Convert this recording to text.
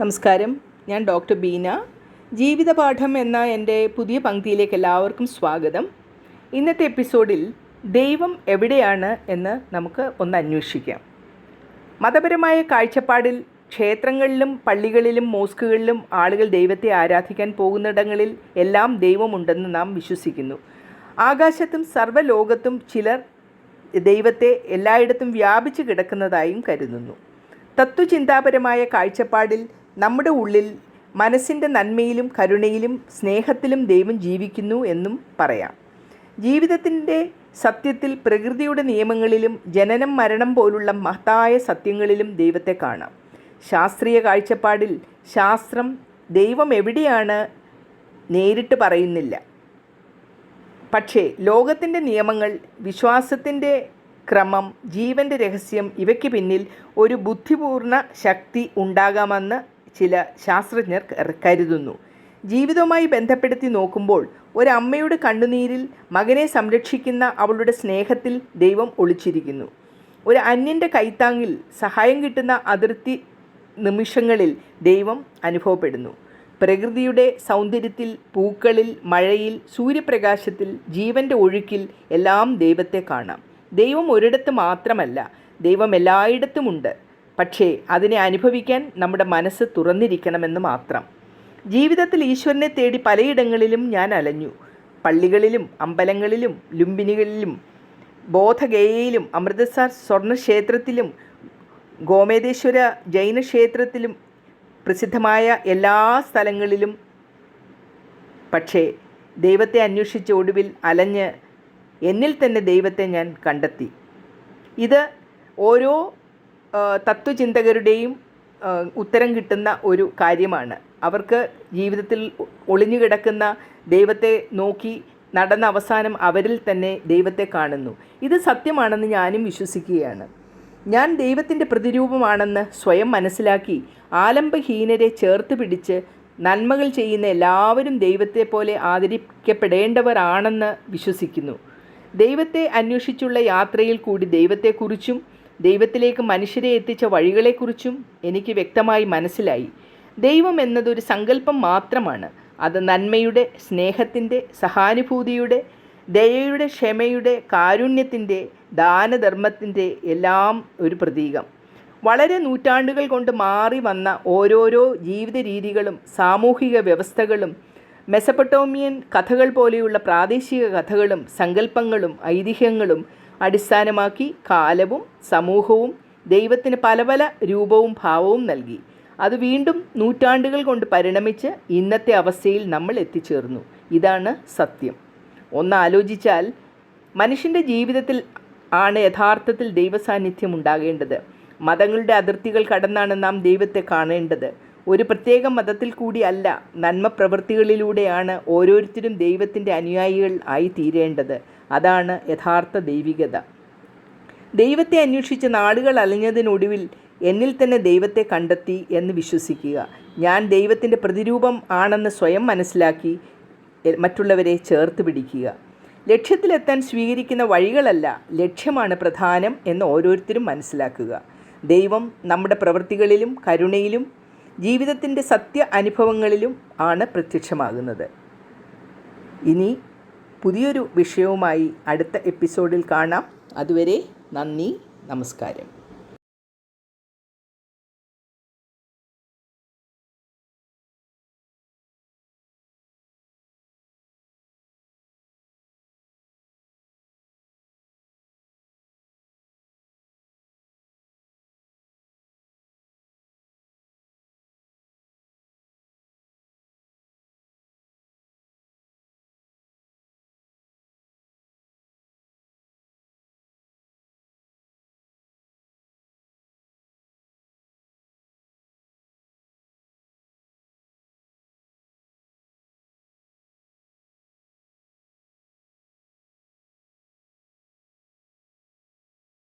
നമസ്കാരം. ഞാൻ ഡോക്ടർ ബീന. ജീവിതപാഠം എന്ന എന്റെ പുതിയ പങ്ക്തിയിലേക്ക് എല്ലാവർക്കും സ്വാഗതം. ഇന്നത്തെ എപ്പിസോഡിൽ ദൈവം എവിടെയാണ് എന്ന് നമുക്ക് ഒന്ന് അന്വേഷിക്കാം. മതപരമായ കാഴ്ചപ്പാടിൽ ക്ഷേത്രങ്ങളിലും പള്ളികളിലും മോസ്കുകളിലും ആളുകൾ ദൈവത്തെ ആരാധിക്കാൻ പോകുന്നിടങ്ങളിൽ എല്ലാം ദൈവമുണ്ടെന്ന് നാം വിശ്വസിക്കുന്നു. ആകാശത്തും സർവലോകത്തും ചിലർ ദൈവത്തെ എല്ലായിടത്തും വ്യാപിച്ചു കിടക്കുന്നതായും കരുതുന്നു. തത്വചിന്താപരമായ കാഴ്ചപ്പാടിൽ നമ്മുടെ ഉള്ളിൽ മനസ്സിന്റെ നന്മയിലും കരുണയിലും സ്നേഹത്തിലും ദൈവം ജീവിക്കുന്നു എന്നും പറയാം. ജീവിതത്തിന്റെ സത്യത്തിൽ പ്രകൃതിയുടെ നിയമങ്ങളിലും ജനനം മരണം പോലുള്ള മഹത്തായ സത്യങ്ങളിലും ദൈവത്തെ കാണാം. ശാസ്ത്രീയ കാഴ്ചപ്പാടിൽ ശാസ്ത്രം ദൈവം എവിടെയാണ് നേരിട്ട് പറയുന്നില്ല. പക്ഷേ ലോകത്തിന്റെ നിയമങ്ങൾ വിശ്വാസത്തിന്റെ ക്രമം ജീവന്റെ രഹസ്യം ഇവയ്ക്ക് പിന്നിൽ ഒരു ബുദ്ധിപൂർണ ശക്തി ഉണ്ടാകാമെന്ന് ചില ശാസ്ത്രജ്ഞർ കരുതുന്നു. ജീവിതവുമായി ബന്ധപ്പെടുത്തി നോക്കുമ്പോൾ ഒരമ്മയുടെ കണ്ണുനീരിൽ മകനെ സംരക്ഷിക്കുന്ന അവളുടെ സ്നേഹത്തിൽ ദൈവം ഒളിച്ചിരിക്കുന്നു. ഒരു അന്യന്റെ കൈത്താങ്ങിൽ സഹായം കിട്ടുന്ന അതിർത്തി നിമിഷങ്ങളിൽ ദൈവം അനുഭവപ്പെടുന്നു. പ്രകൃതിയുടെ സൗന്ദര്യത്തിൽ പൂക്കളിൽ മഴയിൽ സൂര്യപ്രകാശത്തിൽ ജീവന്റെ ഒഴുക്കിൽ എല്ലാം ദൈവത്തെ കാണാം. ദൈവം ഒരിടത്ത് മാത്രമല്ല ദൈവം എല്ലായിടത്തുമുണ്ട്. പക്ഷേ അതിനെ അനുഭവിക്കാൻ നമ്മുടെ മനസ്സ് തുറന്നിരിക്കണമെന്ന് മാത്രം. ജീവിതത്തിൽ ഈശ്വരനെ തേടി പലയിടങ്ങളിലും ഞാൻ അലഞ്ഞു. പള്ളികളിലും അമ്പലങ്ങളിലും ലുംബിനികളിലും ബോധഗയയിലും അമൃതസർ സ്വർണക്ഷേത്രത്തിലും ഗോമേതേശ്വര ജൈനക്ഷേത്രത്തിലും പ്രസിദ്ധമായ എല്ലാ സ്ഥലങ്ങളിലും. പക്ഷേ ദൈവത്തെ അന്വേഷിച്ച ഒടുവിൽ അലഞ്ഞ് എന്നിൽ തന്നെ ദൈവത്തെ ഞാൻ കണ്ടെത്തി. ഇത് ഓരോ തത്വചിന്തകരുടെയും ഉത്തരം കിട്ടുന്ന ഒരു കാര്യമാണ്. അവർക്ക് ജീവിതത്തിൽ ഒളിഞ്ഞു കിടക്കുന്ന ദൈവത്തെ നോക്കി നടന്ന അവസാനം അവരിൽ തന്നെ ദൈവത്തെ കാണുന്നു. ഇത് സത്യമാണെന്ന് ഞാനും വിശ്വസിക്കുകയാണ്. ഞാൻ ദൈവത്തിന്റെ പ്രതിരൂപമാണെന്ന് സ്വയം മനസ്സിലാക്കി ആലംബഹീനരെ ചേർത്ത് പിടിച്ച് നന്മകൾ ചെയ്യുന്ന എല്ലാവരും ദൈവത്തെ പോലെ ആദരിക്കപ്പെടേണ്ടവരാണെന്ന് വിശ്വസിക്കുന്നു. ദൈവത്തെ അന്വേഷിച്ചുള്ള യാത്രയിൽ കൂടി ദൈവത്തെക്കുറിച്ചും ദൈവത്തിലേക്ക് മനുഷ്യരെ എത്തിച്ച വഴികളെക്കുറിച്ചും എനിക്ക് വ്യക്തമായി മനസ്സിലായി. ദൈവം എന്നതൊരു സങ്കല്പം മാത്രമാണ്. അത് നന്മയുടെ സ്നേഹത്തിന്റെ സഹാനുഭൂതിയുടെ ദയയുടെ ക്ഷമയുടെ കാരുണ്യത്തിന്റെ ദാനധർമ്മത്തിന്റെ എല്ലാം ഒരു പ്രതീകം. വളരെ നൂറ്റാണ്ടുകൾ കൊണ്ട് മാറി വന്ന ഓരോരോ ജീവിത രീതികളും സാമൂഹിക വ്യവസ്ഥകളും മെസപ്പട്ടോമിയൻ കഥകൾ പോലെയുള്ള പ്രാദേശിക കഥകളും സങ്കല്പങ്ങളും ഐതിഹ്യങ്ങളും അടിസ്ഥാനമാക്കി കാലവും സമൂഹവും ദൈവത്തിന് പല പല രൂപവും ഭാവവും നൽകി. അത് വീണ്ടും നൂറ്റാണ്ടുകൾ കൊണ്ട് പരിണമിച്ച് ഇന്നത്തെ അവസ്ഥയിൽ നമ്മൾ എത്തിച്ചേർന്നു. ഇതാണ് സത്യം. ഒന്ന് ആലോചിച്ചാൽ മനുഷ്യന്റെ ജീവിതത്തിൽ ആണ് യഥാർത്ഥത്തിൽ ദൈവസാന്നിധ്യം ഉണ്ടാകേണ്ടത്. മതങ്ങളുടെ അതിർത്തികൾ കടന്നാണ് നാം ദൈവത്തെ കാണേണ്ടത്. ഒരു പ്രത്യേക മതത്തിൽ കൂടി അല്ല നന്മ പ്രവൃത്തികളിലൂടെയാണ് ഓരോരുത്തരും ദൈവത്തിന്റെ അനുയായികൾ ആയി തീരേണ്ടത്. അതാണ് യഥാർത്ഥ ദൈവികത. ദൈവത്തെ അന്വേഷിച്ച് നാടുകൾ അലഞ്ഞതിനൊടുവിൽ എന്നിൽ തന്നെ ദൈവത്തെ കണ്ടെത്തി എന്ന് വിശ്വസിക്കുക. ഞാൻ ദൈവത്തിന്റെ പ്രതിരൂപം ആണെന്ന് സ്വയം മനസ്സിലാക്കി മറ്റുള്ളവരെ ചേർത്ത് പിടിക്കുക. ലക്ഷ്യത്തിലെത്താൻ സ്വീകരിക്കുന്ന വഴികളല്ല ലക്ഷ്യമാണ് പ്രധാനം എന്ന് ഓരോരുത്തരും മനസ്സിലാക്കുക. ദൈവം നമ്മുടെ പ്രവൃത്തികളിലും കരുണയിലും ജീവിതത്തിന്റെ സത്യ അനുഭവങ്ങളിലും ആണ് പ്രത്യക്ഷമാകുന്നത്. ഇനി പുതിയൊരു വിഷയവുമായി അടുത്ത എപ്പിസോഡിൽ കാണാം. അതുവരെ നന്ദി നമസ്കാരം.